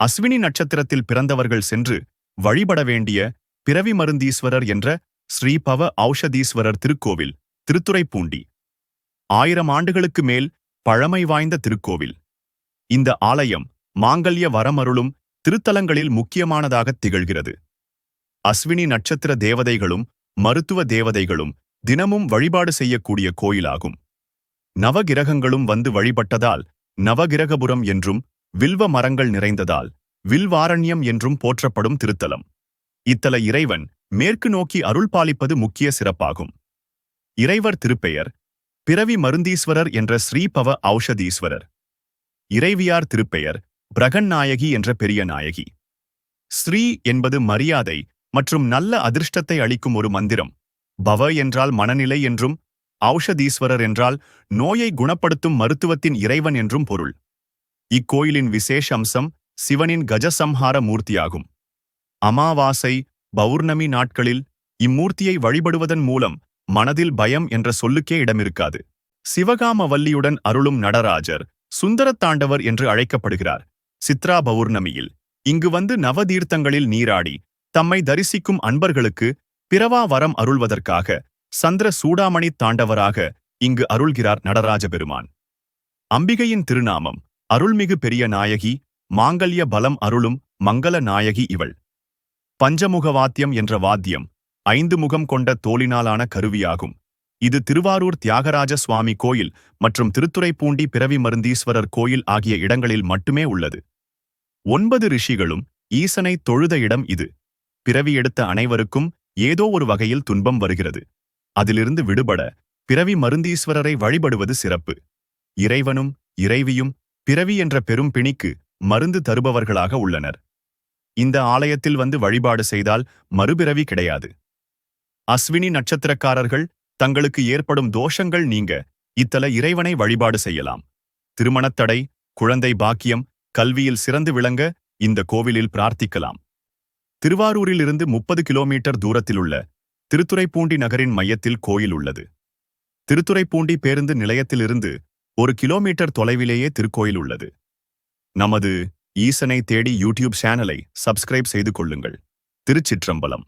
அஸ்வினி நட்சத்திரத்தில் பிறந்தவர்கள் சென்று வழிபட வேண்டிய பிறவி மருந்தீஸ்வரர் என்ற ஸ்ரீபவ ஔஷதீஸ்வரர் திருக்கோவில் திருத்துறைப்பூண்டி. ஆயிரம் ஆண்டுகளுக்கு மேல் பழமை வாய்ந்த திருக்கோவில். இந்த ஆலயம் மாங்கல்ய வரமருளும் திருத்தலங்களில் முக்கியமானதாகத் திகழ்கிறது. அஸ்வினி நட்சத்திர தேவதைகளும் மருத்துவ தேவதைகளும் தினமும் வழிபாடு செய்யக்கூடிய கோயிலாகும். நவகிரகங்களும் வந்து வழிபட்டதால் நவகிரகபுரம் என்றும் வில்வ மரங்கள் நிறைந்ததால் வில்வாரண்யம் என்றும் போற்றப்படும் திருத்தலம். இத்தல இறைவன் மேற்கு நோக்கி அருள் பாலிப்பது முக்கிய சிறப்பாகும். இறைவர் திருப்பெயர் பிறவி மருந்தீஸ்வரர் என்ற ஸ்ரீபவ ஔஷதீஸ்வரர். இறைவியார் திருப்பெயர் பிரகன்நாயகி என்ற பெரிய நாயகி. ஸ்ரீ என்பது மரியாதை மற்றும் நல்ல அதிர்ஷ்டத்தை அளிக்கும் ஒரு மந்திரம். பவ என்றால் மனநிலை என்றும் ஔஷதீஸ்வரர் என்றால் நோயை குணப்படுத்தும் மருத்துவத்தின் இறைவன் என்றும் பொருள். இக்கோயிலின் விசேஷ அம்சம் சிவனின் கஜசம்ஹார மூர்த்தியாகும். அமாவாசை பௌர்ணமி நாட்களில் இம்மூர்த்தியை வழிபடுவதன் மூலம் மனதில் பயம் என்ற சொல்லுக்கே இடமிருக்காது. சிவகாம வல்லியுடன் அருளும் நடராஜர் சுந்தரத்தாண்டவர் என்று அழைக்கப்படுகிறார். சித்ரா பௌர்ணமியில் இங்கு வந்து நவதீர்த்தங்களில் நீராடி தம்மை தரிசிக்கும் அன்பர்களுக்கு பிறவா வரம் அருள்வதற்காக சந்திர சூடாமணி தாண்டவராக இங்கு அருள்கிறார் நடராஜ பெருமான் அம்பிகையின் திருநாமம் அருள்மிகு பெரிய நாயகி மாங்கல்ய பலம் அருளும் மங்கள நாயகி இவள். பஞ்சமுக வாத்தியம் என்ற வாத்தியம் ஐந்து முகம் கொண்ட தோளினாலான கருவியாகும். இது திருவாரூர் தியாகராஜ சுவாமி கோயில் மற்றும் திருத்துறைப்பூண்டி பிறவி மருந்தீஸ்வரர் கோயில் ஆகிய இடங்களில் மட்டுமே உள்ளது. ஒன்பது ரிஷிகளும் ஈசனை தொழுத இடம் இது. பிறவி எடுத்த அனைவருக்கும் ஏதோ ஒரு வகையில் துன்பம் வருகிறது. அதிலிருந்து விடுபட பிறவி மருந்தீஸ்வரரை வழிபடுவது சிறப்பு. இறைவனும் இறைவியும் பிறவி என்ற பெரும் பிணிக்கு மருந்து தருபவர்களாக உள்ளனர். இந்த ஆலயத்தில் வந்து வழிபாடு செய்தால் மறுபிறவி கிடையாது. அஸ்வினி நட்சத்திரக்காரர்கள் தங்களுக்கு ஏற்படும் தோஷங்கள் நீங்க இத்தல இறைவனை வழிபாடு செய்யலாம். திருமணத்தடை குழந்தை பாக்கியம் கல்வியில் சிறந்து விளங்க இந்த கோவிலில் பிரார்த்திக்கலாம். திருவாரூரிலிருந்து முப்பது கிலோமீட்டர் தூரத்திலுள்ள திருத்துறைப்பூண்டி நகரின் மையத்தில் கோயில் உள்ளது. திருத்துறைப்பூண்டி பேருந்து நிலையத்திலிருந்து ஒரு கிலோமீட்டர் தொலைவிலேயே திருக்கோயில் உள்ளது. நமது ஈசனை தேடி யூடியூப் சேனலை சப்ஸ்கிரைப் செய்து கொள்ளுங்கள். திருச்சிற்றம்பலம்.